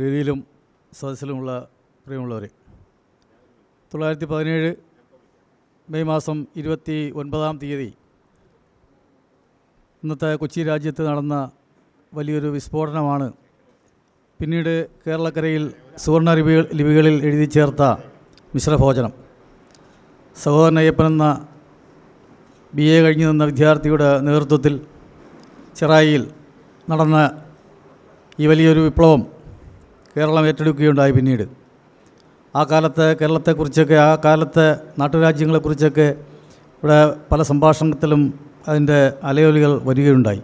വേദിയിലും സദസ്സിലുമുള്ള പ്രിയമുള്ളവരെ തൊള്ളായിരത്തി പതിനേഴ് മെയ് മാസം ഇരുപത്തി ഒൻപതാം തീയതി ഇന്നത്തെ കൊച്ചി രാജ്യത്ത് നടന്ന വലിയൊരു വിസ്ഫോടനമാണ്. പിന്നീട് കേരളക്കരയിൽ സുവർണ ലിപികൾ ലിപികളിൽ എഴുതി ചേർത്ത മിശ്രഭോജനം. സഹോദരൻ അയ്യപ്പൻ എന്ന ബി എ കഴിഞ്ഞു നിന്ന വിദ്യാർത്ഥിയുടെ നേതൃത്വത്തിൽ ചെറായിയിൽ നടന്ന ഈ വലിയൊരു വിപ്ലവം കേരളം ഏറ്റെടുക്കുകയുണ്ടായി പിന്നീട്. ആ കാലത്ത് കേരളത്തെക്കുറിച്ചൊക്കെ ആ കാലത്തെ നാട്ടുരാജ്യങ്ങളെക്കുറിച്ചൊക്കെ ഇവിടെ പല സംഭാഷണത്തിലും അതിന്റെ അലയൊലികൾ വരികയുണ്ടായി.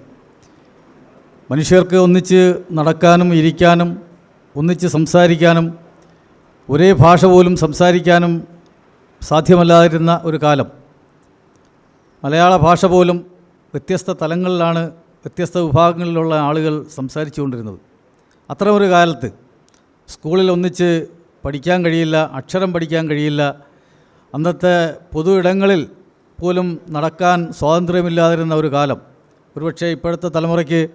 മനുഷ്യർക്ക് ഒന്നിച്ച് നടക്കാനും ഇരിക്കാനും ഒന്നിച്ച് സംസാരിക്കാനും ഒരേ ഭാഷ പോലും സംസാരിക്കാനും സാധ്യമല്ലാതിരുന്ന ഒരു കാലം. മലയാള ഭാഷ പോലും വ്യത്യസ്ത തലങ്ങളിലാണ് വ്യത്യസ്ത വിഭാഗങ്ങളിലുള്ള ആളുകൾ സംസാരിച്ചു കൊണ്ടിരുന്നത് അത്തരമൊരു കാലത്ത് സ്കൂളിൽ ഒന്നിച്ച് പഠിക്കാൻ കഴിയില്ല അക്ഷരം പഠിക്കാൻ കഴിയില്ല. അന്നത്തെ പൊതു ഇടങ്ങളിൽ പോലും നടക്കാൻ സ്വാതന്ത്ര്യമില്ലാതിരുന്ന ഒരു കാലം. ഒരുപക്ഷെ ഇപ്പോഴത്തെ തലമുറയ്ക്ക്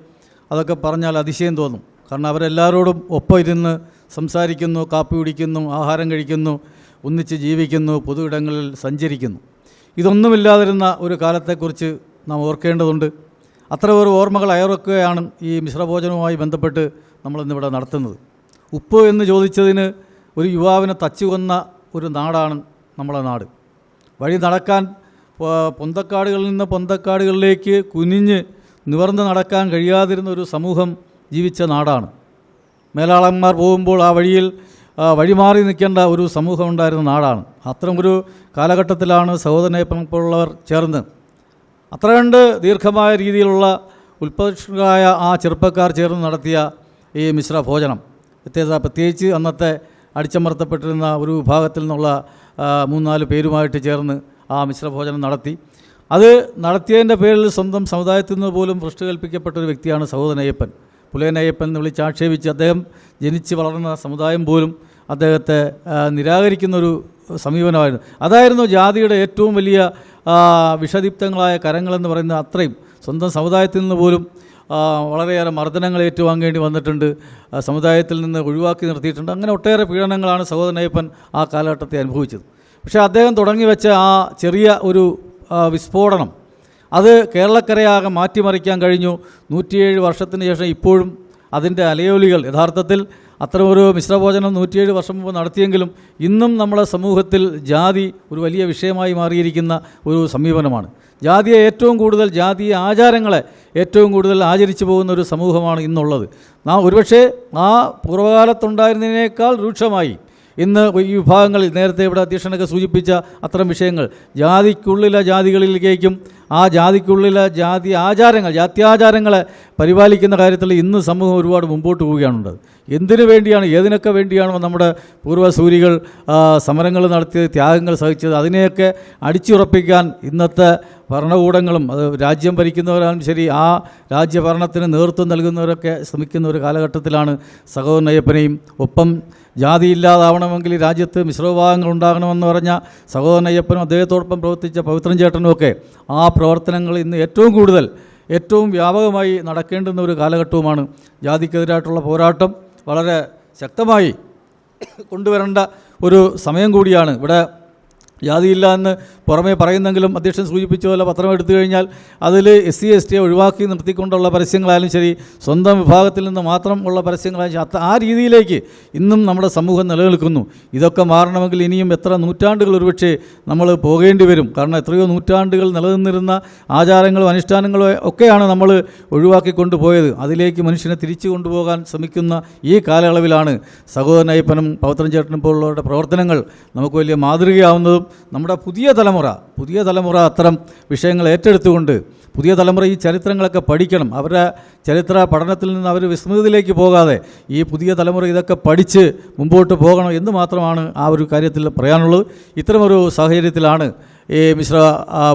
അതൊക്കെ പറഞ്ഞാൽ അതിശയം തോന്നും. കാരണം അവരെല്ലാവരോടും ഒപ്പം ഇരുന്ന് സംസാരിക്കുന്നു കാപ്പി കുടിക്കുന്നു ആഹാരം കഴിക്കുന്നു ഒന്നിച്ച് ജീവിക്കുന്നു പൊതു ഇടങ്ങളിൽ സഞ്ചരിക്കുന്നു. ഇതൊന്നുമില്ലാതിരുന്ന ഒരു കാലത്തെക്കുറിച്ച് നാം ഓർക്കേണ്ടതുണ്ട്. അത്ര ഒരു ഓർമ്മകൾ അയറൊക്കെയാണ് ഈ മിശ്രഭോജനവുമായി ബന്ധപ്പെട്ട് നമ്മളിന്നിവിടെ നടത്തുന്നത്. ഉപ്പ് എന്ന് ചോദിച്ചതിന് ഒരു യുവാവിനെ തച്ചു കൊന്ന ഒരു നാടാണ് നമ്മളെ നാട്. വഴി നടക്കാൻ പൊന്തക്കാടുകളിൽ നിന്ന് പൊന്തക്കാടുകളിലേക്ക് കുനിഞ്ഞ് നിവർന്ന് നടക്കാൻ കഴിയാതിരുന്ന ഒരു സമൂഹം ജീവിച്ച നാടാണ്. മേലാളന്മാർ പോകുമ്പോൾ ആ വഴിയിൽ വഴിമാറി നിൽക്കേണ്ട ഒരു സമൂഹം ഉണ്ടായിരുന്ന നാടാണ്. അത്തരം ഒരു കാലഘട്ടത്തിലാണ് സഹോദരനെ പോലുള്ളവർ ചേർന്ന്. അത്ര കണ്ട് ദീർഘമായ രീതിയിലുള്ള ഉൽപ്പന്നരായ ആ ചെറുപ്പക്കാർ ചേർന്ന് നടത്തിയ ഈ മിശ്ര ഭോജനം പ്രത്യേക പ്രത്യേകിച്ച് അന്നത്തെ അടിച്ചമർത്തപ്പെട്ടിരുന്ന ഒരു വിഭാഗത്തിൽ നിന്നുള്ള മൂന്നാൽ പേരുമായിട്ട് ചേർന്ന് ആ മിശ്രഭോജനം നടത്തി. അത് നടത്തിയതിന്റെ പേരിൽ സ്വന്തം സമുദായത്തിൽ നിന്ന് പോലും ഭ്രഷ്ട് കൽപ്പിക്കപ്പെട്ട ഒരു വ്യക്തിയാണ് പുലയൻ അയ്യപ്പൻ എന്ന് വിളിച്ച് ആക്ഷേപിച്ച് അദ്ദേഹം ജനിച്ച് വളർന്ന സമുദായം പോലും അദ്ദേഹത്തെ നിരാകരിക്കുന്നൊരു സമീപനമായിരുന്നു. അതായിരുന്നു ജാതിയുടെ ഏറ്റവും വലിയ വിഷദീപ്തങ്ങളായ കരങ്ങളെന്ന് പറയുന്ന അത്രയും. സ്വന്തം സമുദായത്തിൽ നിന്ന് പോലും വളരെയേറെ മർദ്ദനങ്ങൾ ഏറ്റുവാങ്ങേണ്ടി വന്നിട്ടുണ്ട്. സമുദായത്തിൽ നിന്ന് ഒഴിവാക്കി നിർത്തിയിട്ടുണ്ട്. അങ്ങനെ ഒട്ടേറെ പീഡനങ്ങളാണ് സഹോദരൻ അയ്യപ്പൻ ആ കാലഘട്ടത്തെ അനുഭവിച്ചത്. പക്ഷേ അദ്ദേഹം തുടങ്ങി വെച്ച ആ ചെറിയ ഒരു വിസ്ഫോടനം അത് കേരളക്കരയാകെ മാറ്റിമറിക്കാൻ കഴിഞ്ഞു. നൂറ്റിയേഴ് വർഷത്തിന് ശേഷം ഇപ്പോഴും അതിന്റെ അലയോലികൾ യഥാർത്ഥത്തിൽ അത്തരമൊരു മിശ്രഭോജനം നൂറ്റിയേഴ് വർഷം മുമ്പ് നടത്തിയെങ്കിലും ഇന്നും നമ്മുടെ സമൂഹത്തിൽ ജാതി ഒരു വലിയ വിഷയമായി മാറിയിരിക്കുന്ന ഒരു സമീപനമാണ്. ജാതിയെ ഏറ്റവും കൂടുതൽ ജാതീയ ആചാരങ്ങളെ ഏറ്റവും കൂടുതൽ ആചരിച്ചു പോകുന്ന ഒരു സമൂഹമാണ് ഇന്നുള്ളത്. നാം ഒരുപക്ഷെ ആ പൂർവകാലത്തുണ്ടായിരുന്നതിനേക്കാൾ രൂക്ഷമായി ഇന്ന് ഈ വിഭാഗങ്ങളിൽ നേരത്തെ ഇവിടെ അധ്യക്ഷനൊക്കെ സൂചിപ്പിച്ച അത്തരം വിഷയങ്ങൾ ജാതിക്കുള്ളിലെ ജാതികളിലേക്കും ആ ജാതിക്കുള്ളിലെ ജാതി ആചാരങ്ങൾ ജാത്യാചാരങ്ങളെ പരിപാലിക്കുന്ന കാര്യത്തിൽ ഇന്ന് സമൂഹം ഒരുപാട് മുമ്പോട്ട് പോവുകയാണുള്ളത്. എന്തിനു വേണ്ടിയാണ് ഏതിനൊക്കെ വേണ്ടിയാണോ നമ്മുടെ പൂർവസൂരികൾ സമരങ്ങൾ നടത്തിയത് ത്യാഗങ്ങൾ സഹിച്ചത് അതിനെയൊക്കെ അടിച്ചുറപ്പിക്കാൻ ഇന്നത്തെ ഭരണകൂടങ്ങളും അത് രാജ്യം ഭരിക്കുന്നവരാലും ശരി ആ രാജ്യഭരണത്തിന് നേതൃത്വം നൽകുന്നവരൊക്കെ ശ്രമിക്കുന്ന ഒരു കാലഘട്ടത്തിലാണ് സഹോദരൻ അയ്യപ്പനെയും ഒപ്പം ജാതിയില്ലാതാവണമെങ്കിൽ രാജ്യത്ത് മിശ്രവിഭാഗങ്ങൾ ഉണ്ടാകണമെന്ന് പറഞ്ഞ സഹോദരൻ അയ്യപ്പനും അദ്ദേഹത്തോടൊപ്പം പ്രവർത്തിച്ച പവിത്രൻ ചേട്ടനും ഒക്കെ ആ പ്രവർത്തനങ്ങൾ ഇന്ന് ഏറ്റവും കൂടുതൽ ഏറ്റവും വ്യാപകമായി നടക്കേണ്ടുന്ന ഒരു കാലഘട്ടവുമാണ്. ജാതിക്കെതിരായിട്ടുള്ള പോരാട്ടം വളരെ ശക്തമായി കൊണ്ടുവരേണ്ട ഒരു സമയം കൂടിയാണ്. ഇവിടെ ജാതിയില്ല എന്ന് പുറമേ പറയുന്നെങ്കിലും അധ്യക്ഷൻ സൂചിപ്പിച്ച പോലെ പത്രം എടുത്തു കഴിഞ്ഞാൽ അതിൽ എസ് സി എസ് ടിയെ ഒഴിവാക്കി നിർത്തിക്കൊണ്ടുള്ള പരസ്യങ്ങളായാലും ശരി സ്വന്തം വിഭാഗത്തിൽ നിന്ന് മാത്രം ഉള്ള പരസ്യങ്ങളായാലും ശരി, ആ രീതിയിലേക്ക് ഇന്നും നമ്മുടെ സമൂഹം നിലനിൽക്കുന്നു. ഇതൊക്കെ മാറണമെങ്കിൽ ഇനിയും എത്ര നൂറ്റാണ്ടുകൾ ഒരുപക്ഷെ നമ്മൾ പോകേണ്ടി വരും. കാരണം എത്രയോ നൂറ്റാണ്ടുകൾ നിലനിന്നിരുന്ന ആചാരങ്ങളും അനുഷ്ഠാനങ്ങളും ഒക്കെയാണ് നമ്മൾ ഒഴിവാക്കി കൊണ്ടുപോയത് അതിലേക്ക് മനുഷ്യനെ തിരിച്ചു കൊണ്ടുപോകാൻ ശ്രമിക്കുന്ന ഈ കാലയളവിലാണ് സഹോദരനയ്യപ്പനും പൗത്രൻ ചേട്ടനും പോലുള്ളവരുടെ പ്രവർത്തനങ്ങൾ നമുക്ക് വലിയ മാതൃകയാവുന്നതും നമ്മുടെ പുതിയ തലമുറ പുതിയ തലമുറ അത്തരം വിഷയങ്ങൾ ഏറ്റെടുത്തുകൊണ്ട് പുതിയ തലമുറ ഈ ചരിത്രങ്ങളൊക്കെ പഠിക്കണം. അവരുടെ ചരിത്ര പഠനത്തിൽ നിന്ന് അവർ വിസ്മൃതിയിലേക്ക് പോകാതെ ഈ പുതിയ തലമുറ ഇതൊക്കെ പഠിച്ച് മുമ്പോട്ട് പോകണം എന്ന് മാത്രമാണ് ആ ഒരു കാര്യത്തിൽ പറയാനുള്ളത്. ഇത്തരമൊരു സാഹചര്യത്തിലാണ് ഈ മിശ്ര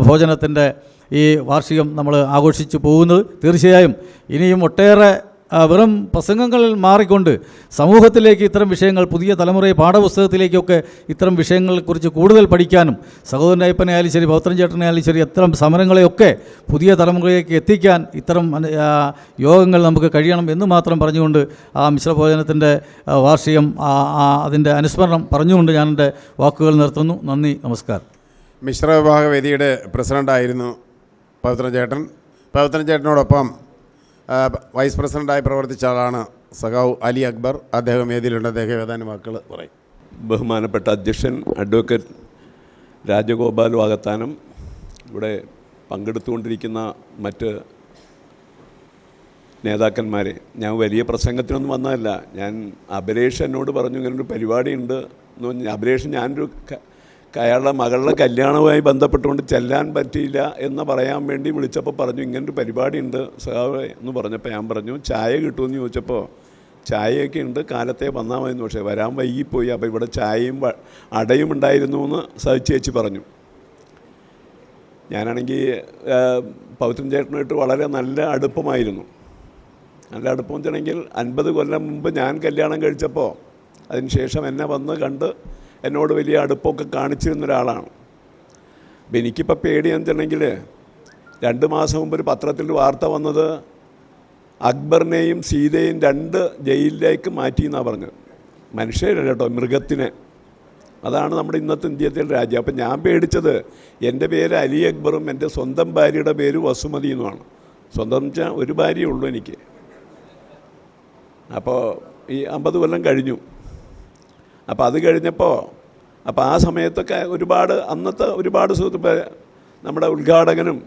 ഭോജനത്തിന്റെ ഈ വാർഷികം നമ്മൾ ആഘോഷിച്ചു പോകുന്നത്. തീർച്ചയായും ഇനിയും ഒട്ടേറെ വെറും പ്രസംഗങ്ങളിൽ മാറിക്കൊണ്ട് സമൂഹത്തിലേക്ക് ഇത്തരം വിഷയങ്ങൾ പുതിയ തലമുറയെ പാഠപുസ്തകത്തിലേക്കൊക്കെ ഇത്തരം വിഷയങ്ങളെക്കുറിച്ച് കൂടുതൽ പഠിക്കാനും സഹോദരൻ അയ്യപ്പനെ ആയാലും ശരി പൗത്രൻ ചേട്ടനെ ആയാലും ശരി ഇത്തരം സമരങ്ങളെയൊക്കെ പുതിയ തലമുറയിലേക്ക് എത്തിക്കാൻ ഇത്തരം യോഗങ്ങൾ നമുക്ക് കഴിയണം എന്ന് മാത്രം പറഞ്ഞുകൊണ്ട് ആ മിശ്രഭോജനത്തിന്റെ വാർഷികം അതിന്റെ അനുസ്മരണം പറഞ്ഞുകൊണ്ട് ഞാൻ എന്റെ വാക്കുകൾ നിർത്തുന്നു. നന്ദി നമസ്കാരം. മിശ്ര വിഭാഗ വേദിയുടെ പ്രസിഡന്റായിരുന്നു പവിത്രൻ ചേട്ടൻ. പവിത്രൻ ചേട്ടനോടൊപ്പം വൈസ് പ്രസിഡന്റായി പ്രവർത്തിച്ച ആളാണ് സഖാവ് അലി അക്ബർ. അദ്ദേഹം ഏതിലുണ്ട്? അദ്ദേഹം ഏതാനും വാക്കുകൾ പറയും. ബഹുമാനപ്പെട്ട അധ്യക്ഷൻ അഡ്വക്കേറ്റ് രാജഗോപാൽ വാകത്താനം ഇവിടെ പങ്കെടുത്തുകൊണ്ടിരിക്കുന്ന മറ്റ് നേതാക്കന്മാരെ. ഞാൻ വലിയ പ്രസംഗത്തിനൊന്നും വന്നതല്ല. ഞാൻ അഭിലേഷ് എന്നോട് പറഞ്ഞു ഇങ്ങനൊരു പരിപാടിയുണ്ട്. എന്ന് പറഞ്ഞ് അഭിലേഷ് ഞാനൊരു അയാളുടെ മകളുടെ കല്യാണവുമായി ബന്ധപ്പെട്ടുകൊണ്ട് ചെല്ലാൻ പറ്റിയില്ല എന്ന് പറയാൻ വേണ്ടി വിളിച്ചപ്പോൾ പറഞ്ഞു ഇങ്ങനൊരു പരിപാടി ഉണ്ട് സഹാവ് എന്ന് പറഞ്ഞപ്പോൾ ഞാൻ പറഞ്ഞു ചായ കിട്ടുമെന്ന് ചോദിച്ചപ്പോൾ ചായയൊക്കെ ഉണ്ട് കാലത്തെ വന്നാൽ മതി പക്ഷേ വരാൻ വൈകിപ്പോയി അപ്പോൾ ഇവിടെ ചായയും അടയും ഉണ്ടായിരുന്നു എന്ന് സഹിച്ച് ചേച്ചി പറഞ്ഞു. ഞാനാണെങ്കിൽ പൗത്രൻ ചേട്ടനുമായിട്ട് വളരെ നല്ല അടുപ്പമായിരുന്നു. നല്ല അടുപ്പം വെച്ചാണെങ്കിൽ അൻപത് കൊല്ലം മുമ്പ് ഞാൻ കല്യാണം കഴിച്ചപ്പോൾ അതിന് ശേഷം എന്നെ വന്ന് കണ്ട് എന്നോട് വലിയ അടുപ്പമൊക്കെ കാണിച്ചിരുന്ന ഒരാളാണ്. അപ്പം എനിക്കിപ്പോൾ പേടി എന്തുണ്ടെങ്കിൽ രണ്ട് മാസം മുമ്പ് ഒരു പത്രത്തിൽ വാർത്ത വന്നത് അക്ബറിനെയും സീതയും രണ്ട് ജയിലിലേക്ക് മാറ്റി എന്നാണ് പറഞ്ഞത്. മനുഷ്യരല്ല കേട്ടോ മൃഗത്തിനെ. അതാണ് നമ്മുടെ ഇന്നത്തെ ഇന്ത്യത്തെ രാജ്യം. അപ്പം ഞാൻ പേടിച്ചത് എന്റെ പേര് അലി അക്ബറും എന്റെ സ്വന്തം ഭാര്യയുടെ പേര് വസുമതി എന്നുമാണ്. സ്വന്തം വെച്ചാൽ ഒരു ഭാര്യയേ ഉള്ളൂ എനിക്ക്. അപ്പോൾ ഈ അമ്പത് കൊല്ലം കഴിഞ്ഞു. അപ്പോൾ അത് കഴിഞ്ഞപ്പോൾ അപ്പോൾ ആ സമയത്തൊക്കെ ഒരുപാട് അന്നത്തെ ഒരുപാട് സുഹൃത്ത് ഇപ്പം നമ്മുടെ ഉദ്ഘാടകനും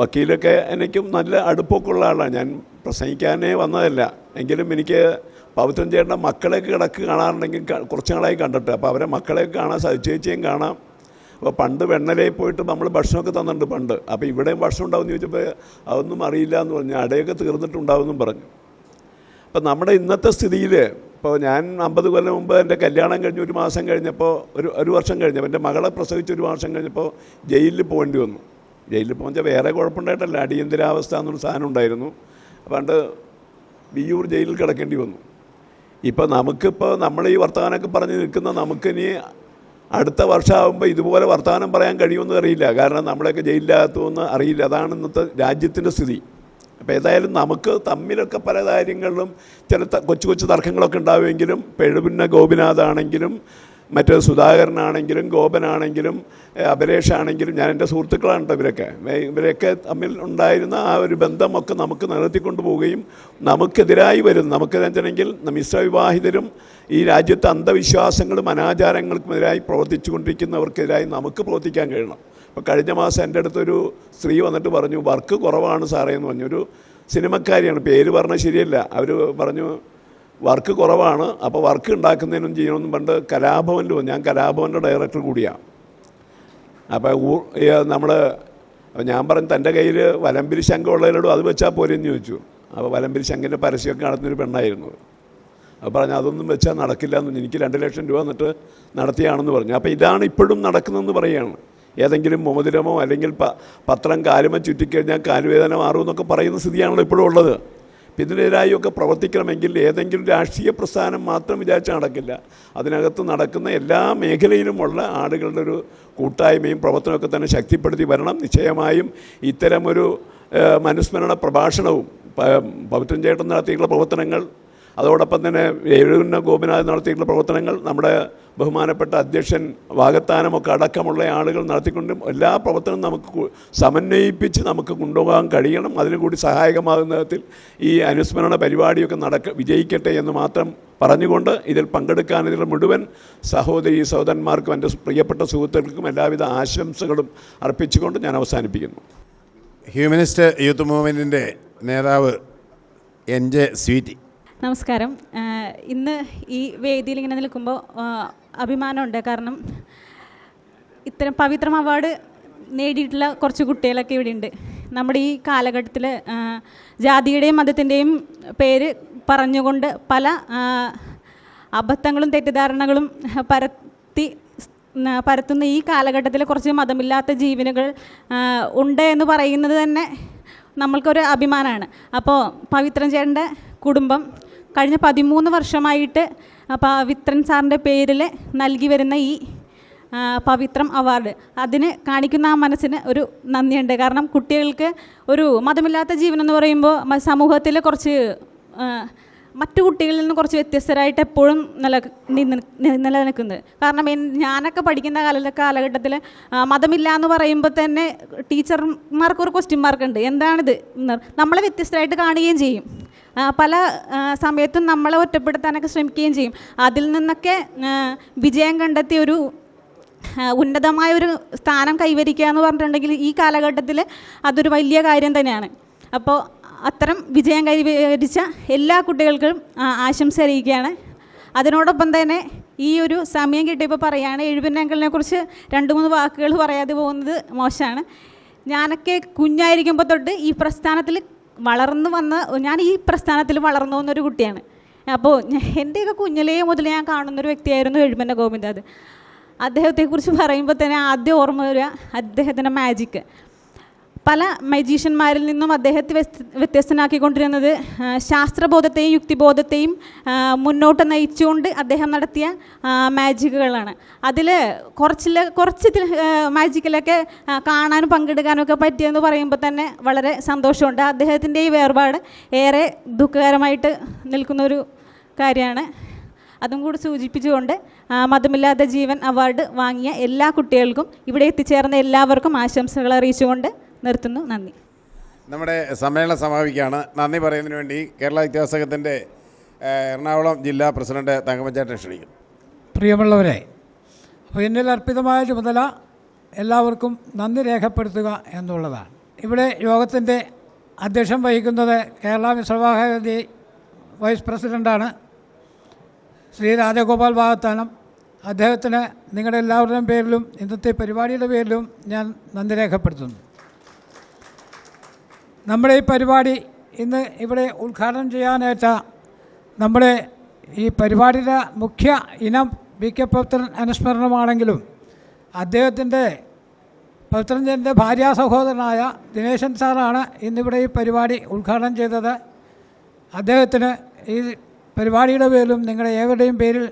വക്കീലൊക്കെ എനിക്കും നല്ല അടുപ്പമൊക്കെ ഉള്ള ആളാണ്. ഞാൻ പ്രസംഗിക്കാനേ വന്നതല്ല. എങ്കിലും എനിക്ക് പവിത്രൻ ചേട്ടന്റെ മക്കളെയൊക്കെ കിടക്ക് കാണാറുണ്ടെങ്കിൽ കുറച്ച് നാളായി കണ്ടിട്ട്. അപ്പോൾ അവരെ മക്കളെയൊക്കെ കാണാൻ സഹിച്ചേച്ചിയും കാണാം. അപ്പോൾ പണ്ട് വെണ്ണലയിൽ പോയിട്ട് നമ്മൾ ഭക്ഷണമൊക്കെ തന്നിട്ടുണ്ട് പണ്ട്. അപ്പോൾ ഇവിടെയും ഭക്ഷണം ഉണ്ടാവുമെന്ന് ചോദിച്ചപ്പോൾ അതൊന്നും അറിയില്ല എന്ന് പറഞ്ഞു. അടയൊക്കെ തീർന്നിട്ടുണ്ടാവുമെന്നും പറഞ്ഞു. അപ്പം നമ്മുടെ ഇന്നത്തെ സ്ഥിതിയിൽ ഇപ്പോൾ ഞാൻ അമ്പത് കൊല്ലം മുമ്പ് എന്റെ കല്യാണം കഴിഞ്ഞ് ഒരു മാസം കഴിഞ്ഞപ്പോൾ ഒരു ഒരു വർഷം കഴിഞ്ഞപ്പോൾ എന്റെ മകളെ പ്രസവിച്ച് ഒരു മാസം കഴിഞ്ഞപ്പോൾ ജയിലിൽ പോകേണ്ടി വന്നു. ജയിലിൽ പോകുമ്പോൾ വേറെ കുഴപ്പമുണ്ടായിട്ടല്ല. അടിയന്തരാവസ്ഥ എന്നൊരു സാധനം ഉണ്ടായിരുന്നു. പണ്ട് വിയ്യൂർ ജയിലിൽ കിടക്കേണ്ടി വന്നു. ഇപ്പോൾ നമുക്കിപ്പോൾ നമ്മൾ ഈ വർത്തമാനമൊക്കെ പറഞ്ഞ് നിൽക്കുന്ന നമുക്കിനി അടുത്ത വർഷമാകുമ്പോൾ ഇതുപോലെ വർത്തമാനം പറയാൻ കഴിയുമെന്ന് അറിയില്ല. കാരണം നമ്മളെയൊക്കെ ജയിലിനകത്തുനിന്ന് അറിയില്ല. അതാണ് ഇന്നത്തെ രാജ്യത്തിന്റെ സ്ഥിതി. അപ്പോൾ ഏതായാലും നമുക്ക് തമ്മിലൊക്കെ പല കാര്യങ്ങളിലും ചില കൊച്ചു കൊച്ചു തർക്കങ്ങളൊക്കെ ഉണ്ടാവുമെങ്കിലും പെഴുപിന്ന ഗോപിനാഥാണെങ്കിലും മറ്റേ സുധാകരനാണെങ്കിലും ഗോപനാണെങ്കിലും അഭിലേഷാണെങ്കിലും ഞാൻ എന്റെ സുഹൃത്തുക്കളാണ് കേട്ടോ ഇവരൊക്കെ. ഇവരൊക്കെ തമ്മിൽ ഉണ്ടായിരുന്ന ആ ഒരു ബന്ധമൊക്കെ നമുക്ക് നിലനിർത്തിക്കൊണ്ട് പോവുകയും നമുക്കെതിരായി വരും. നമുക്ക് വെച്ചിട്ടുണ്ടെങ്കിൽ മിശ്രവിവാഹിതരും ഈ രാജ്യത്തെ അന്ധവിശ്വാസങ്ങളും അനാചാരങ്ങൾക്കുമെതിരായി പ്രവർത്തിച്ചു കൊണ്ടിരിക്കുന്നവർക്കെതിരായി നമുക്ക് പ്രവർത്തിക്കാൻ കഴിയണം. ഇപ്പോൾ കഴിഞ്ഞ മാസം എന്റെ അടുത്തൊരു സ്ത്രീ വന്നിട്ട് പറഞ്ഞു വർക്ക് കുറവാണ് സാറേ എന്ന് പറഞ്ഞു. ഒരു സിനിമക്കാരിയാണ് പേര് പറഞ്ഞാൽ ശരിയല്ല. അവർ പറഞ്ഞു വർക്ക് കുറവാണ് അപ്പോൾ വർക്ക് ഉണ്ടാക്കുന്നതിനും ചെയ്യണമെന്നും പണ്ട് കലാഭവനിൽ വന്നു. ഞാൻ കലാഭവന്റെ ഡയറക്ടർ കൂടിയാണ് അപ്പോൾ നമ്മൾ ഞാൻ പറഞ്ഞു തന്റെ കയ്യിൽ വലമ്പിരി ശങ്ക ഉള്ളതിലോടും അത് വെച്ചാൽ പോരെന്ന് ചോദിച്ചു. അപ്പോൾ വലമ്പിരി ശങ്കിന്റെ പരസ്യമൊക്കെ നടത്തുന്നൊരു പെണ്ണായിരുന്നു അപ്പോൾ പറഞ്ഞു അതൊന്നും വെച്ചാൽ നടക്കില്ല എന്ന് എനിക്ക് രണ്ട് ലക്ഷം രൂപ എന്നിട്ട് നടത്തിയാണെന്ന് പറഞ്ഞു. അപ്പോൾ ഇതാണ് ഇപ്പോഴും നടക്കുന്നതെന്ന് പറയുകയാണ്. ഏതെങ്കിലും മോതിരമോ അല്ലെങ്കിൽ പത്രം കാലുമ ചുറ്റിക്കഴിഞ്ഞാൽ കാലുവേദന മാറുമെന്നൊക്കെ പറയുന്ന സ്ഥിതിയാണല്ലോ ഇപ്പോഴും ഉള്ളത്. അപ്പം ഇതിനെതിരായി ഒക്കെ പ്രവർത്തിക്കണമെങ്കിൽ ഏതെങ്കിലും രാഷ്ട്രീയ പ്രസ്ഥാനം മാത്രം വിചാരിച്ച് നടക്കില്ല. അതിനകത്ത് നടക്കുന്ന എല്ലാ മേഖലയിലുമുള്ള ആളുകളുടെ ഒരു കൂട്ടായ്മയും പ്രവർത്തനമൊക്കെ തന്നെ ശക്തിപ്പെടുത്തി വരണം. നിശ്ചയമായും ഇത്തരമൊരു മനുസ്മരണ പ്രഭാഷണവും പവിത്രൻ ചേട്ടൻ നടത്തിയിട്ടുള്ള പ്രവർത്തനങ്ങൾ അതോടൊപ്പം തന്നെ എഴുന്ന ഗോപിനാഥ് നടത്തിയിട്ടുള്ള പ്രവർത്തനങ്ങൾ നമ്മുടെ ബഹുമാനപ്പെട്ട അധ്യക്ഷൻ വാഗത്താനമൊക്കെ അടക്കമുള്ള ആളുകൾ നടത്തിക്കൊണ്ടും എല്ലാ പ്രവർത്തനവും നമുക്ക് സമന്വയിപ്പിച്ച് നമുക്ക് കൊണ്ടുപോകാൻ കഴിയണം. അതിനു കൂടി സഹായകമാകുന്ന വിധത്തിൽ ഈ അനുസ്മരണ പരിപാടിയൊക്കെ നടക്ക വിജയിക്കട്ടെ എന്ന് മാത്രം പറഞ്ഞുകൊണ്ട് ഇതിൽ പങ്കെടുക്കാൻ ഇതിൽ മുഴുവൻ സഹോദരി സഹോദരന്മാർക്കും എന്റെ പ്രിയപ്പെട്ട സുഹൃത്തുക്കൾക്കും എല്ലാവിധ ആശംസകളും അർപ്പിച്ചുകൊണ്ട് ഞാൻ അവസാനിപ്പിക്കുന്നു. ഹ്യൂമനിസ്റ്റ് യൂത്ത് മൂവ്മെന്റിന്റെ നേതാവ് എൻ ജെ സ്വീറ്റി. നമസ്കാരം. ഇന്ന് ഈ വേദിയിൽ ഇങ്ങനെ നിൽക്കുമ്പോൾ അഭിമാനമുണ്ട്. കാരണം ഇത്തരം പവിത്രം അവാർഡ് നേടിയിട്ടുള്ള കുറച്ച് കുട്ടികളൊക്കെ ഇവിടെ ഉണ്ട് നമ്മുടെ ഈ കാലഘട്ടത്തിൽ ജാതിയുടെയും മതത്തിന്റെയും പേര് പറഞ്ഞുകൊണ്ട് പല അബദ്ധങ്ങളും തെറ്റിദ്ധാരണകളും പരത്തി പരത്തുന്ന ഈ കാലഘട്ടത്തിൽ കുറച്ച് മതമില്ലാത്ത ജീവനുകൾ ഉണ്ട് എന്ന് പറയുന്നത് തന്നെ നമ്മൾക്കൊരു അഭിമാനമാണ്. അപ്പോൾ പവിത്രൻ ചേട്ടന്റെ കുടുംബം കഴിഞ്ഞ പതിമൂന്ന് വർഷമായിട്ട് പവിത്രൻ സാറിന്റെ പേരിൽ നൽകി വരുന്ന ഈ പവിത്രം അവാർഡ്. അതിന് കാണിക്കുന്ന ആ മനസ്സിന് ഒരു നന്ദിയുണ്ട്. കാരണം കുട്ടികൾക്ക് ഒരു മതമില്ലാത്ത ജീവൻ എന്ന് പറയുമ്പോൾ സമൂഹത്തിൽ കുറച്ച് മറ്റു കുട്ടികളിൽ നിന്ന് കുറച്ച് വ്യത്യസ്തരായിട്ട് എപ്പോഴും നില നിലനിൽക്കുന്നത്. കാരണം ഞാനൊക്കെ പഠിക്കുന്ന കാല കാലഘട്ടത്തിൽ മതമില്ല എന്ന് പറയുമ്പോൾ തന്നെ ടീച്ചർമാർക്ക് ഒരു ക്വസ്റ്റ്യൻ മാർക്ക് ഉണ്ട്. എന്താണിത്? നമ്മളെ വ്യത്യസ്തരായിട്ട് കാണുകയും ചെയ്യും. പല സമയത്തും നമ്മളെ ഒറ്റപ്പെടുത്താനൊക്കെ ശ്രമിക്കുകയും ചെയ്യും. അതിൽ നിന്നൊക്കെ വിജയം കണ്ടെത്തിയ ഒരു ഉന്നതമായ ഒരു സ്ഥാനം കൈവരിക്കുക എന്ന് പറഞ്ഞിട്ടുണ്ടെങ്കിൽ ഈ കാലഘട്ടത്തിൽ അതൊരു വലിയ കാര്യം തന്നെയാണ്. അപ്പോൾ അത്തരം വിജയം കൈവരിച്ച എല്ലാ കുട്ടികൾക്കും ആശംസ അറിയിക്കുകയാണ്. അതിനോടൊപ്പം തന്നെ ഈ ഒരു സമയം കിട്ടിയപ്പോൾ പറയുകയാണ് എഴുപിന്നങ്കലിനെ കുറിച്ച് രണ്ട് മൂന്ന് വാക്കുകൾ പറയാതെ പോകുന്നത് മോശമാണ്. ഞാനൊക്കെ കുഞ്ഞായിരിക്കുമ്പോൾ തൊട്ട് ഈ പ്രസ്ഥാനത്തിൽ വളർന്നു വന്ന ഞാൻ ഈ പ്രസ്ഥാനത്തിൽ വളർന്നു വന്നൊരു കുട്ടിയാണ്. അപ്പോൾ എന്റെയൊക്കെ കുഞ്ഞിലേ മുതൽ ഞാൻ കാണുന്നൊരു വ്യക്തിയായിരുന്നു എഴുപന്ന ഗോവിന്ദാദ്. അദ്ദേഹത്തെക്കുറിച്ച് പറയുമ്പോൾ തന്നെ ആദ്യം ഓർമ്മ വരിക അദ്ദേഹത്തിന്റെ മാജിക്ക് പല മജീഷ്യന്മാരിൽ നിന്നും അദ്ദേഹത്തെ വ്യത്യസ്തനാക്കിക്കൊണ്ടിരുന്നത് ശാസ്ത്രബോധത്തെയും യുക്തിബോധത്തെയും മുന്നോട്ട് നയിച്ചുകൊണ്ട് അദ്ദേഹം നടത്തിയ മാജിക്കുകളാണ്. അതിൽ കുറച്ചിൽ കുറച്ച് മാജിക്കിലൊക്കെ കാണാനും പങ്കെടുക്കാനും ഒക്കെ പറ്റിയെന്ന് പറയുമ്പോൾ തന്നെ വളരെ സന്തോഷമുണ്ട്. അദ്ദേഹത്തിന്റെ ഈ വേർപാട് ഏറെ ദുഃഖകരമായിട്ട് നിൽക്കുന്നൊരു കാര്യമാണ്. അതും കൂടി സൂചിപ്പിച്ചുകൊണ്ട് മതമില്ലാത്ത ജീവൻ അവാർഡ് വാങ്ങിയ എല്ലാ കുട്ടികൾക്കും ഇവിടെ എത്തിച്ചേർന്ന എല്ലാവർക്കും ആശംസകൾ അറിയിച്ചുകൊണ്ട് നിർത്തുന്നു. നന്ദി. നമ്മുടെ സമ്മേളനം സമാപിക്കുകയാണ്. നന്ദി പറയുന്നതിന് വേണ്ടി കേരള വിദ്യാസംഘത്തിന്റെ എറണാകുളം ജില്ലാ പ്രസിഡന്റ് തങ്കമഞ്ചാട്ടെ ക്ഷണിക്കുന്നു. പ്രിയമുള്ളവരെ അപ്പോൾ എന്നിൽ അർപ്പിതമായ ചുമതല എല്ലാവർക്കും നന്ദി രേഖപ്പെടുത്തുക എന്നുള്ളതാണ്. ഇവിടെ യോഗത്തിന്റെ അധ്യക്ഷം വഹിക്കുന്നത് കേരള മിശ്രവാഹതി വൈസ് പ്രസിഡന്റാണ് ശ്രീ രാജഗോപാൽ ഭാഗത്താനം അദ്ദേഹത്തിന് നിങ്ങളുടെ എല്ലാവരുടെയും പേരിലും ഇന്നത്തെ പരിപാടിയുടെ പേരിലും ഞാൻ നന്ദി രേഖപ്പെടുത്തുന്നു. നമ്മുടെ ഈ പരിപാടി ഇന്ന് ഇവിടെ ഉദ്ഘാടനം ചെയ്യാനേറ്റ നമ്മുടെ ഈ പരിപാടിയുടെ മുഖ്യ ഇനം വി കെ പൗത്രൻ അനുസ്മരണമാണെങ്കിലും അദ്ദേഹത്തിന്റെ പൗത്രൻജന്റെ ഭാര്യ സഹോദരനായ ദിനേശൻ സാറാണ് ഇന്നിവിടെ ഈ പരിപാടി ഉദ്ഘാടനം ചെയ്തത്. അദ്ദേഹത്തിന് ഈ പരിപാടിയുടെ പേരിലും നിങ്ങളുടെ ഏവരുടെയും പേരിൽ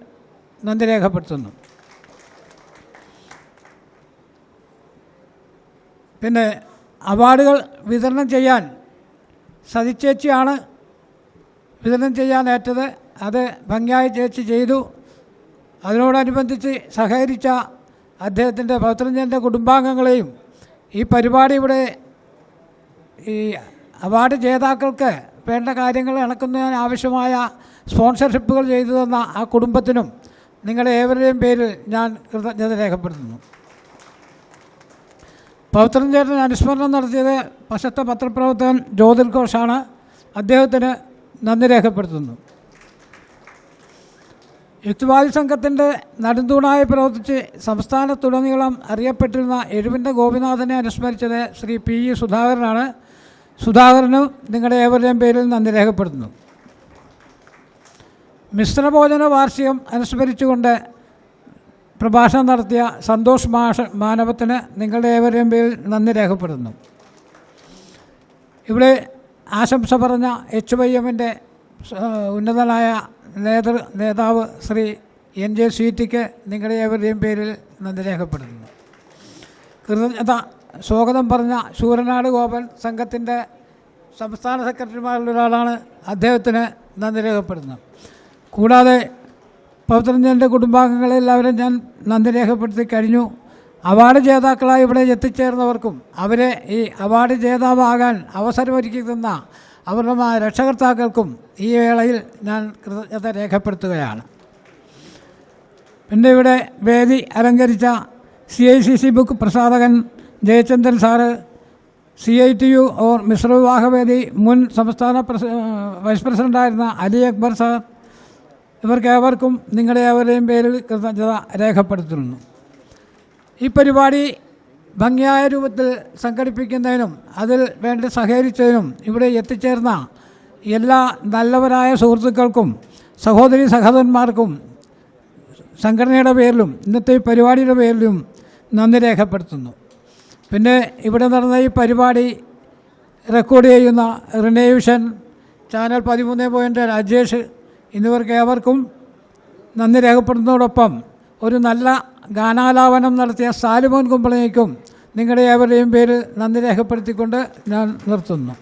നന്ദി രേഖപ്പെടുത്തുന്നു. പിന്നെ അവാർഡുകൾ വിതരണം ചെയ്യാൻ സതിച്ചേച്ചിയാണ് വിതരണം ചെയ്യാൻ ചെയ്യാനേറ്റത് അത് ഭംഗിയായി ചേച്ചി ചെയ്തു. അതിനോടനുബന്ധിച്ച് സഹകരിച്ച അദ്ദേഹത്തിന്റെ പവിത്രഞ്ജന്റെ കുടുംബാംഗങ്ങളെയും ഈ പരിപാടി ഇവിടെ ഈ അവാർഡ് ജേതാക്കൾക്ക് വേണ്ട കാര്യങ്ങൾ ഇണക്കുന്നതിന് ആവശ്യമായ സ്പോൺസർഷിപ്പുകൾ ചെയ്തു തന്ന ആ കുടുംബത്തിനും നിങ്ങളുടെ ഏവരുടെയും പേരിൽ ഞാൻ കൃതജ്ഞത രേഖപ്പെടുത്തുന്നു. പവിത്രൻ ചേട്ടൻ അനുസ്മരണം നടത്തിയത് പശത്തെ പത്രപ്രവർത്തകൻ ജ്യോതിൽ ഘോഷാണ്. അദ്ദേഹത്തിന് നന്ദി രേഖപ്പെടുത്തുന്നു. യുക്തിവാദി സംഘത്തിന്റെ നടുന്തൂണായി പ്രവർത്തിച്ച് സംസ്ഥാനത്തുടനീളം അറിയപ്പെട്ടിരുന്ന എഴുവിന്റെ ഗോപിനാഥനെ അനുസ്മരിച്ചത് ശ്രീ പി ഇ സുധാകരനാണ്. സുധാകരനും നിങ്ങളുടെ ഏവരുടെയും പേരിൽ നന്ദി രേഖപ്പെടുത്തുന്നു. മിശ്രഭോജന വാർഷികം അനുസ്മരിച്ചുകൊണ്ട് പ്രഭാഷണം നടത്തിയ സന്തോഷ് മാഷ മാനവത്തിന് നിങ്ങളുടെ ഏവരെയും പേരിൽ നന്ദി രേഖപ്പെടുന്നു ഇവിടെ ആശംസ പറഞ്ഞ എച്ച് വൈ എമ്മിന്റെ ഉന്നതനായ നേതൃ നേതാവ് ശ്രീ എൻ ജെ സ്വീറ്റിക്ക് നിങ്ങളുടെ ഏവരുടെയും പേരിൽ നന്ദി രേഖപ്പെടുന്നു കൃതജ്ഞത സ്വാഗതം പറഞ്ഞ ശൂരനാട് ഗോപൻ സംഘത്തിന്റെ സംസ്ഥാന സെക്രട്ടറിമാരിൽ ഒരാളാണ് അദ്ദേഹത്തിന് നന്ദി രേഖപ്പെടുന്നത് കൂടാതെ പവിത്രഞ്ജന്റെ കുടുംബാംഗങ്ങളെല്ലാവരും ഞാൻ നന്ദി രേഖപ്പെടുത്തി കഴിഞ്ഞു. അവാർഡ് ജേതാക്കളായി ഇവിടെ എത്തിച്ചേർന്നവർക്കും അവരെ ഈ അവാർഡ് ജേതാവാകാൻ അവസരമൊരുക്കി തന്ന അവരുടെ രക്ഷകർത്താക്കൾക്കും ഈ വേളയിൽ ഞാൻ കൃതജ്ഞത രേഖപ്പെടുത്തുകയാണ്. പിന്നെ ഇവിടെ വേദി അലങ്കരിച്ച C I C C book പ്രസാധകൻ Jayachandran sir C I T U or Mishra വിവാഹവേദി മുൻ സംസ്ഥാന വൈസ് പ്രസിഡന്റായിരുന്ന അലി അക്ബർ സാർ ഇവർക്കേവർക്കും നിങ്ങളെ അവരുടെയും പേരിൽ കൃതജ്ഞത രേഖപ്പെടുത്തുന്നു. ഈ പരിപാടി ഭംഗിയായ രൂപത്തിൽ സംഘടിപ്പിക്കുന്നതിനും അതിൽ വേണ്ടി സഹകരിച്ചതിനും ഇവിടെ എത്തിച്ചേർന്ന എല്ലാ നല്ലവരായ സുഹൃത്തുക്കൾക്കും സഹോദരി സഹോദരന്മാർക്കും സംഘടനയുടെ പേരിലും ഇന്നത്തെ പരിപാടിയുടെ പേരിലും നന്ദി രേഖപ്പെടുത്തുന്നു. പിന്നെ ഇവിടെ നടന്ന ഈ പരിപാടി റെക്കോർഡ് ചെയ്യുന്ന റിനേവിഷൻ ചാനൽ പതിമൂന്ന് പോയിന്റ് രാജേഷ് ഇന്നിവർക്ക് ഏവർക്കും നന്ദി രേഖപ്പെടുന്നതോടൊപ്പം ഒരു നല്ല ഗാനാലാപനം നടത്തിയ സാലിമോൻ കുമ്പളനിക്കും നിങ്ങളുടെ ഏവരുടെയും പേര് നന്ദി രേഖപ്പെടുത്തിക്കൊണ്ട് ഞാൻ നിർത്തുന്നു.